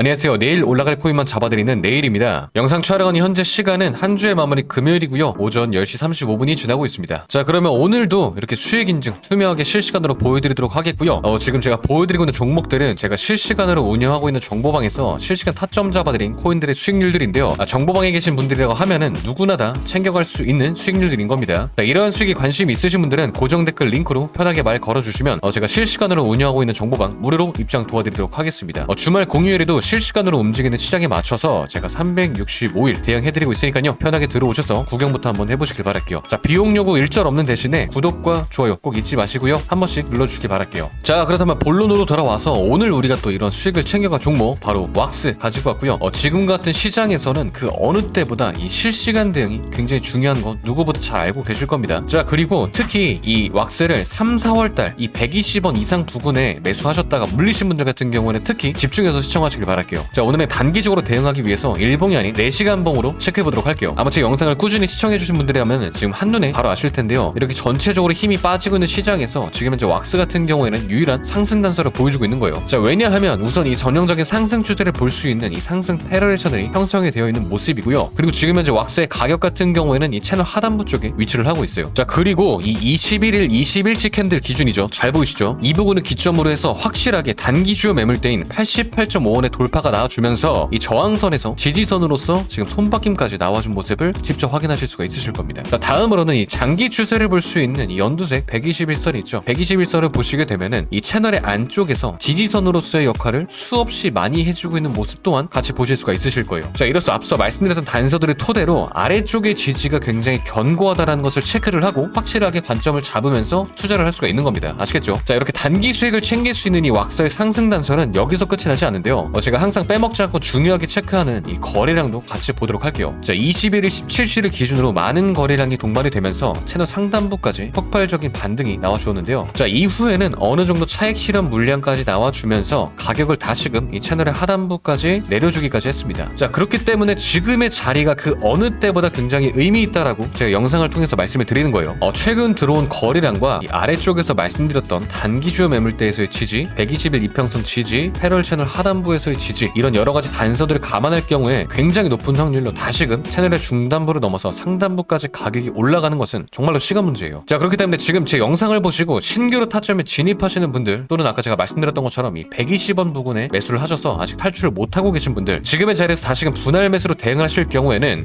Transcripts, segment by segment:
안녕하세요. 내일 올라갈 코인만 잡아드리는 내일입니다. 영상 촬영하는 현재 시간은 한 주의 마무리 금요일이고요. 오전 10시 35분이 지나고 있습니다. 자, 그러면 오늘도 이렇게 수익 인증 투명하게 실시간으로 보여드리도록 하겠고요. 어, 지금 제가 보여드리고 있는 종목들은 제가 실시간으로 운영하고 있는 정보방에서 실시간 타점 잡아드린 코인들의 수익률들인데요. 아, 정보방에 계신 분들이라고 하면은 누구나 다 챙겨갈 수 있는 수익률들인 겁니다. 자, 이러한 수익에 관심 있으신 분들은 고정 댓글 링크로 편하게 말 걸어주시면 어, 제가 실시간으로 운영하고 있는 정보방 무료로 입장 도와드리도록 하겠습니다. 어, 주말 공휴일에도 실시간으로 움직이는 시장에 맞춰서 제가 365일 대응해드리고 있으니까요. 편하게 들어오셔서 구경부터 한번 해보시길 바랄게요. 자, 비용 요구 일절 없는 대신에 구독과 좋아요 꼭 잊지 마시고요. 한 번씩 눌러주시기 바랄게요. 자, 그렇다면 본론으로 돌아와서 오늘 우리가 또 이런 수익을 챙겨갈 종목 바로 왁스 가지고 왔고요. 어, 지금 같은 시장에서는 그 어느 때보다 이 실시간 대응이 굉장히 중요한 건 누구보다 잘 알고 계실 겁니다. 자, 그리고 특히 이 왁스를 3, 4월 달 이 120원 이상 부근에 매수하셨다가 물리신 분들 같은 경우에는 특히 집중해서 시청하시길 바 랄게요. 자, 오늘은 단기적으로 대응하기 위해서 일봉이 아닌 4시간 봉으로 체크해 보도록 할게요. 아마 제 영상을 꾸준히 시청해 주신 분들이라면 지금 한눈에 바로 아실 텐데요. 이렇게 전체적으로 힘이 빠지고 있는 시장에서 지금 현재 왁스 같은 경우에는 유일한 상승 단서를 보여주고 있는 거예요. 자, 왜냐하면 우선 이 전형적인 상승 추세를 볼 수 있는 이 상승 패러레이션들이 형성이 되어 있는 모습이고요. 그리고 지금 현재 왁스의 가격 같은 경우에는 이 채널 하단부 쪽에 위치를 하고 있어요. 자, 그리고 이 21일, 20일씩 캔들 기준이죠. 잘 보이시죠? 이 부분을 기점으로 해서 확실하게 단기 주요 매물대인 88.5원의 돌파가 나와주면서 이 저항선에서 지지선으로서 지금 손바뀜까지 나와준 모습을 직접 확인하실 수가 있으실 겁니다. 자, 다음으로는 이 장기 추세를 볼 수 있는 이 연두색 121선이 있죠. 121선을 보시게 되면은 이 채널의 안쪽에서 지지선으로서의 역할을 수없이 많이 해주고 있는 모습 또한 같이 보실 수가 있으실 거예요. 자, 이로써 앞서 말씀드렸던 단서들의 토대로 아래쪽의 지지가 굉장히 견고하다라는 것을 체크를 하고 확실하게 관점을 잡으면서 투자를 할 수가 있는 겁니다. 아시겠죠? 자, 이렇게 단기 수익을 챙길 수 있는 이 왁서의 상승 단서는 여기서 끝이 나지 않는데요. 어, 제가 항상 빼먹지 않고 중요하게 체크하는 이 거래량도 같이 보도록 할게요. 자, 21일, 17시를 기준으로 많은 거래량이 동반이 되면서 채널 상단부까지 폭발적인 반등이 나와주었는데요. 자, 이후에는 어느 정도 차익 실현 물량까지 나와주면서 가격을 다시금 이 채널의 하단부까지 내려주기까지 했습니다. 자, 그렇기 때문에 지금의 자리가 그 어느 때보다 굉장히 의미 있다라고 제가 영상을 통해서 말씀을 드리는 거예요. 어, 최근 들어온 거래량과 이 아래쪽에서 말씀드렸던 단기 주요 매물대에서의 지지, 120일 이평선 지지, 패럴 채널 하단부에서의 지지 이런 여러 가지 단서들을 감안할 경우에 굉장히 높은 확률로 다시금 채널의 중단부를 넘어서 상단부까지 가격이 올라가는 것은 정말로 시간 문제예요. 자 그렇기 때문에 지금 제 영상을 보시고 신규로 타점에 진입하시는 분들 또는 아까 제가 말씀드렸던 것처럼 이 120원 부근에 매수를 하셔서 아직 탈출을 못하고 계신 분들 지금의 자리에서 다시금 분할 매수로 대응을 하실 경우에는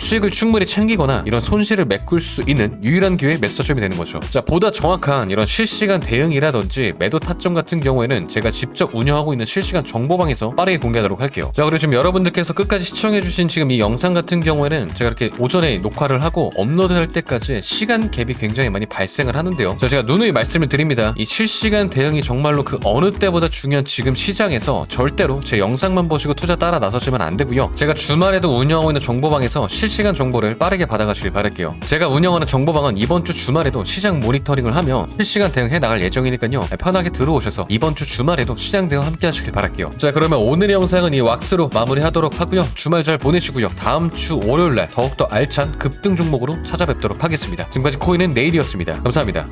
수익을 충분히 챙기거나 이런 손실을 메꿀 수 있는 유일한 기회 매스터점이 되는 거죠. 자, 보다 정확한 이런 실시간 대응이라든지 매도 타점 같은 경우에는 제가 직접 운영하고 있는 실시간 정보방에서 빠르게 공개하도록 할게요. 자, 그리고 지금 여러분들께서 끝까지 시청해주신 지금 이 영상 같은 경우에는 제가 이렇게 오전에 녹화를 하고 업로드할 때까지 시간 갭이 굉장히 많이 발생을 하는데요. 자, 제가 누누이 말씀을 드립니다. 이 실시간 대응이 정말로 그 어느 때보다 중요한 지금 시장에서 절대로 제 영상만 보시고 투자 따라 나서시면 안 되고요. 제가 주말에도 운영하고 있는 정보방에서 실시간 정보를 빠르게 받아가시길 바랄게요. 제가 운영하는 정보방은 이번 주 주말에도 시장 모니터링을 하며 실시간 대응해 나갈 예정이니까요. 편하게 들어오셔서 이번 주 주말에도 시장 대응 함께 하시길 바랄게요. 자 그러면 오늘의 영상은 이 왁스로 마무리하도록 하고요. 주말 잘 보내시고요. 다음 주 월요일날 더욱더 알찬 급등 종목으로 찾아뵙도록 하겠습니다. 지금까지 코인은 내일이었습니다. 감사합니다.